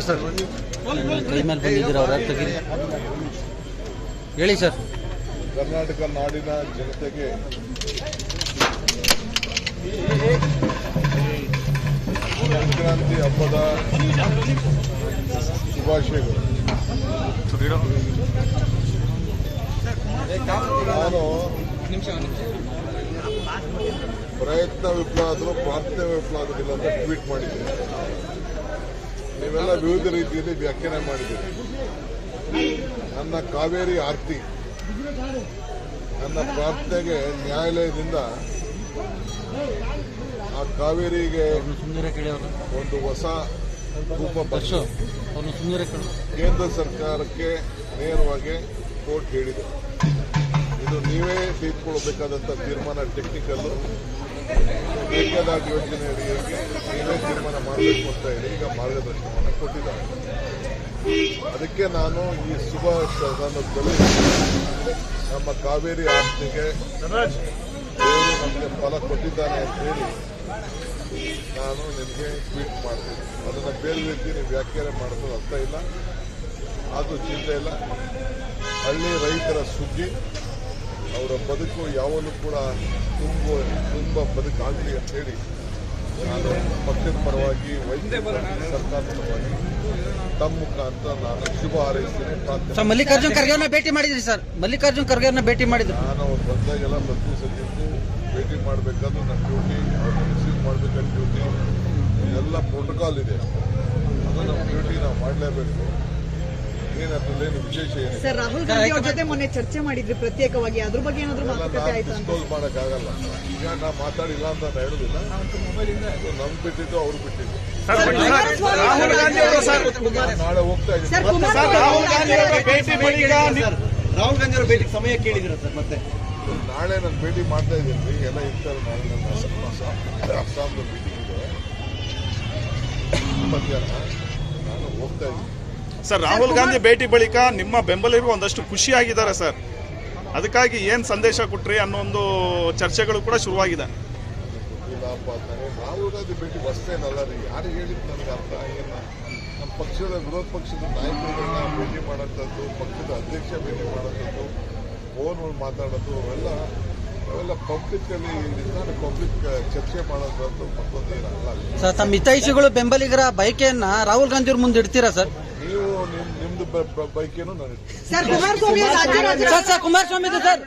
Sir ಕೈ ಮೇಲೆ ಬಂದಿದ್ದೀರ ಅವ್ರ? ತೆಗೀರಿ? ಹೇಳಿ ಸರ್ ಕರ್ನಾಟಕ ನಾಡಿನ ಜನತೆಗೆ ಸಂಕ್ರಾಂತಿ ಹಬ್ಬದ ಶುಭಾಶಯಗಳು. ನಾನು ಪ್ರಯತ್ನ ವಿಫಲ ಆದರೂ ಪ್ರಾರ್ಥನೆ ವಿಫಲ ಆಗೋದಿಲ್ಲ ಅಂತ ಟ್ವೀಟ್ ಮಾಡಿದ್ದೆ ನೀವೆಲ್ಲ ವಿವಿಧ ರೀತಿಯಲ್ಲಿ ವ್ಯಾಖ್ಯಾನ ಮಾಡಿದ್ದೀರಿ. ನನ್ನ ಕಾವೇರಿ ಆರ್ತಿ ನನ್ನ ಪ್ರಾರ್ಥನೆಗೆ ನ್ಯಾಯಾಲಯದಿಂದ ಆ ಕಾವೇರಿಗೆ ಒಂದು ಹೊಸ ರೂಪ ಬಸ್ಸು ಕೇಂದ್ರ ಸರ್ಕಾರಕ್ಕೆ ನೇರವಾಗಿ ಕೋರ್ಟ್ ಹೇಳಿದೆ. ಇದು ನೀವೇ ತೆಗೆದುಕೊಳ್ಬೇಕಾದಂಥ ತೀರ್ಮಾನ ಟೆಕ್ನಿಕಲ್ಲು ಮೇಕೆದಾಟು ಯೋಜನೆ ನೀವೇ ತೀರ್ಮಾನ ಮಾಡಬೇಕು ಅಂತ ಹೇಳಿ ಈಗ ಮಾರ್ಗದರ್ಶನವನ್ನು ಕೊಟ್ಟಿದ್ದಾರೆ. ಅದಕ್ಕೆ ನಾನು ಈ ಶುಭ ಸಂದರ್ಭದಲ್ಲಿ ನಮ್ಮ ಕಾವೇರಿ ಆಸ್ತಿಗೆ ದೇವರು ನಮಗೆ ಫಲ ಕೊಟ್ಟಿದ್ದಾನೆ ಅಂತ ಹೇಳಿ ನಾನು ನಿಮಗೆ ಟ್ವೀಟ್ ಮಾಡ್ತೀನಿ. ಅದನ್ನು ಬೇರೆ ರೀತಿ ನೀವು ವ್ಯಾಖ್ಯಾನ ಮಾಡೋದು ಅರ್ಥ ಇಲ್ಲ. ಅದು ಚಿಂತೆ ಇಲ್ಲ. ಹಳ್ಳಿ ರೈತರ ಸುಗ್ಗಿ ಅವರ ಬದುಕು ಯಾವನು ಕೂಡ ತುಂಬ ತುಂಬ ಬದುಕಾಗಲಿ ಅಂತ ಹೇಳಿ ನಾನು ಪಕ್ಷದ ಪರವಾಗಿ ವೈದ್ಯ ಸರ್ಕಾರದ ಪರವಾಗಿ ತಮ್ಮ ಮುಖಾಂತರ ನಾನು ಶುಭ ಹಾರೈಸ್ತೇನೆ ಸರ್ ಮಲ್ಲಿಕಾರ್ಜುನ್ ಖರ್ಗೆ ಅವ್ರನ್ನ ಭೇಟಿ ಮಾಡಿದ್ರಿ ಸರ್. ಮಲ್ಲಿಕಾರ್ಜುನ್ ಖರ್ಗೆ ಅವ್ರನ್ನ ಭೇಟಿ ಮಾಡಿದ್ರು. ನಾನು ಅವ್ರು ಬಂದಾಗೆಲ್ಲ ಪ್ರತಿ ಸದ್ಯಕ್ಕೂ ಭೇಟಿ ಮಾಡಬೇಕಾದ್ರೂ ನನ್ನ ಡ್ಯೂಟಿ ಅವ್ರನ್ನ ರಿಸೀವ್ ಮಾಡಬೇಕಾದ ಡ್ಯೂಟಿ ಎಲ್ಲ ಪ್ರೋಟೋಕಾಲ್ ಇದೆ. ಅದು ನಮ್ಮ ಡ್ಯೂಟಿ ನಾವು ಮಾಡಲೇಬೇಕು. ಸರ್ ರಾಹುಲ್ ಗಾಂಧಿ ಅವ್ರ ಜೊತೆ ಮೊನ್ನೆ ಚರ್ಚೆ ಮಾಡಿದ್ರಿ ಪ್ರತ್ಯೇಕವಾಗಿ. ಅದ್ರ ಬಗ್ಗೆ ಏನಾದ್ರು ಮಾತುಕತೆ ಆಯ್ತು ಅಂತ. ಮಾಡೋಕ್ಕಾಗಲ್ಲ. ಈಗ ನಾ ಮಾತಾಡಿಲ್ಲ ಅಂತ ನಾನು ಹೇಳುದಿಲ್ಲ. ನಮ್ ನಮ್ಗೆ ಬಿಟ್ಟಿದ್ದು ಅವ್ರು ಬಿಟ್ಟಿದ್ದು. ರಾಹುಲ್ ಗಾಂಧಿ ಅವರು ಸರ್. ನಾಳೆ ಹೋಗ್ತಾ ಸರ್ ಇದ್ದೀನಿ ರಾಹುಲ್ ಗಾಂಧಿ ಅವರ ಭೇಟಿ ಬಳಿಕ ರಾಹುಲ್ ಗಾಂಧಿ ಅವರ ಭೇಟಿಗೆ ಸಮಯ ಕೇಳಿದಿರ ಸರ್ ಮತ್ತೆ? ನಾಳೆ ನಾನು ಭೇಟಿ ಮಾಡ್ತಾ ಇದ್ದೀನಿ. ಎಲ್ಲ ಇರ್ತಾರೆ ನಾಳೆ ನನ್ನ ಅಸ್ಸಾಂ ಅಸ್ಸಾಂದು ಮೀಟಿಂಗ್ ಇದೆ. ಮಧ್ಯಾಹ್ನ ನಾನು ಹೋಗ್ತಾ ಇದ್ದೀನಿ. ಸರ್ ರಾಹುಲ್ ಗಾಂಧಿ ಭೇಟಿ ಬಳಿಕ ನಿಮ್ಮ ಬೆಂಬಲಿಗರು ಒಂದಷ್ಟು ಖುಷಿಯಾಗಿದ್ದಾರೆ ಸರ್. ಅದಕ್ಕಾಗಿ ಏನು ಸಂದೇಶ ಕೊಟ್ರಿ ಅನ್ನೋ ಒಂದು ಚರ್ಚೆಗಳು ಕೂಡ ಶುರುವಾಗಿದೆ. ರಾಹುಲ್ ಗಾಂಧಿ ಭೇಟಿ ಬಸ್ತೇನಲ್ಲ ರೀ? ಯಾರು ಹೇಳಿದ್ದು ನನಗೆ ಅರ್ಥ ಆಗಿಲ್ಲ. ನಮ್ಮ ಪಕ್ಷದ ವಿರೋಧ ಪಕ್ಷದ ನಾಯಕರುಗಳನ್ನ ಭೇಟಿ ಮಾಡೋಂಥದ್ದು ಪಕ್ಷದ ಅಧ್ಯಕ್ಷ ಭೇಟಿ ಮಾಡೋಂಥದ್ದು ಫೋನ್ ಮಾತಾಡೋದು ಅವೆಲ್ಲ ಅವೆಲ್ಲ ಪಬ್ಲಿಕ್ಕಲ್ಲಿ ನಾನು ಪಬ್ಲಿಕ್ ಚರ್ಚೆ ಮಾಡೋಂಥದ್ದು ಮತ್ತೊಂದು ಏನಲ್ಲ ಸರ್ ತಮ್ಮ ಹಿತೈಷಿಗಳು ಬೆಂಬಲಿಗರ ಬಯಕೆಯನ್ನ ರಾಹುಲ್ ಗಾಂಧಿ ಅವ್ರ ಮುಂದೆ ಇಡ್ತೀರಾ ಸರ್? ನಿಮ್ದು ಬೈಕ್ ಏನು ಬೈಕೇನು ನಾನು. Sir Kumaraswamy sir Kumaraswamy sir